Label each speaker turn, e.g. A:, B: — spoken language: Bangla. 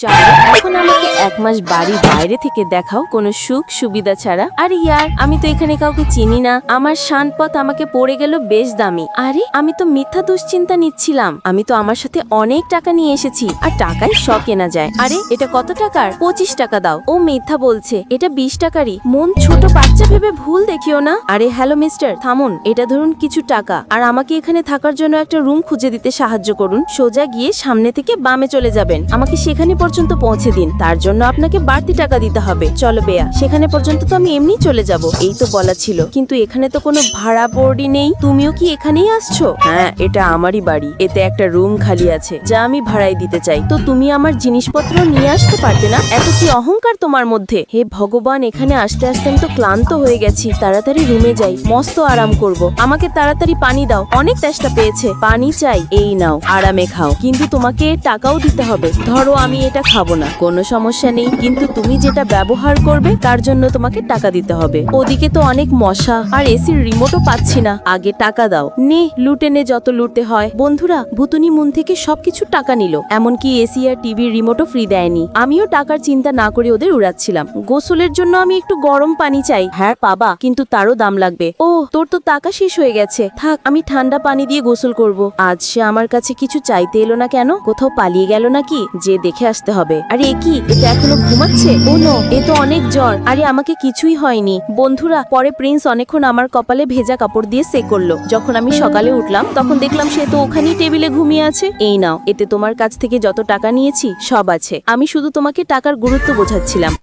A: চাও এখন আমাকে এক মাস বাড়ি বাইরে থেকে দেখাও, কোনো সুখ সুবিধা ছাড়া। আরে ইয়ার, আমি তো এখানে কাউকে চিনি না। আমার শানপথ আমাকে পড়ে গেল বেশ দামি। আরে, আমি তো মিথ্যা দুশ্চিন্তা নিচ্ছিলাম। আমি তো আমার সাথে অনেক টাকা নিয়ে এসেছি, আর টাকায় শ কেনা যায়। আরে, এটা কত টাকার? পঁচিশ টাকা দাও। ও মিথ্যা বলছে, এটা বিশ টাকারই। মন ছোট বাচ্চা ভেবে ভুল দেখিও না। আরে, হ্যালো মিস্টার, থামুন, এটা ধরুন কিছু টাকা। আর আমাকে এখানে থাকার জন্য একটা রুম খুঁজে দিতে সাহায্য করুন। সোজা গিয়ে সামনে থেকে বামে চলে যাবেন। আমাকে সেখানে পর্যন্ত পৌঁছে দিন। তার জন্য আপনাকে বাড়তি টাকা দিতে হবে। চলো বেয়া, সেখানে পর্যন্ত তো আমি এমনি চলে যাব। এই তো বলা ছিল। কিন্তু এখানে তো কোনো ভাড়া বোর্ডই নেই। তুমিও কি এখানেই আসছো? হ্যাঁ এটা আমারই বাড়ি। এতে একটা রুম খালি আছে, যা আমি ভাড়াই দিতে চাই। তো তুমি আমার জিনিসপত্র নিয়ে আসতে পারতে না? এত কি অহংকার তোমার মধ্যে? হে ভগবান, এখানে আসতে আসতে আমি তো ক্লান্ত হয়ে গেছি। তাড়াতাড়ি রুমে যাই, মস্ত আরাম করব। আমাকে তাড়াতাড়ি পানি দাও, অনেক তেষ্টা পেয়েছে। পানি চাই, এই নাও, আরামে খাও। কিন্তু তোমাকে টাকাও দিতে হবে। ধরো আমি এটা খাব না। কোনো সমস্যা নেই, কিন্তু তুমি যেটা ব্যবহার করবে, তার জন্য তোমাকে টাকা দিতে হবে। ওদিকে তো অনেক মশা, আর এসির রিমোটও পাচ্ছি না। আগে টাকা দাও। নে লুটে নে যত লুটে হয়। বন্ধুরা, ভুতুনি মন থেকে সবকিছু টাকা নিল। এমনকি এসি আর টিভির রিমোটও ফ্রি দেয়নি। আমিও টাকার চিন্তা না করে ওদের উড়াচ্ছিলাম। গোসলের জন্য আমি একটু গরম পানি চাই। হ্যাঁ পাবা, কিন্তু তারও দাম লাগবে। ও, তোর তো টাকা শেষ হয়ে গেছে। থাক, আমি ঠান্ডা পানি দিয়ে গোসল করব। আজ সে আমার কাছে কিছু চাইতে এলো না কেন? কোথাও পালিয়ে গেল নাকি? যে দেখে আসতে হবে। আরে, এ কি? এটা এখনও ঘুমাচ্ছে? ও নো, এ তো অনেক জ্বর। আরে, আমাকে কিছুই হয়নি। বন্ধুরা, পরে প্রিন্স অনেকক্ষণ আমার কপালে ভেজা কাপড় দিয়ে সে করল। যখন আমি সকালে উঠলাম, তখন দেখলাম সে তো ওখানেই টেবিলে ঘুমিয়ে আছে। এই নাও, এতে তোমার কাছ থেকে যত টাকা নিয়েছি, সব আছে। আমি শুধু তোমাকে টাকার গুরুত্ব বোঝাচ্ছিলাম।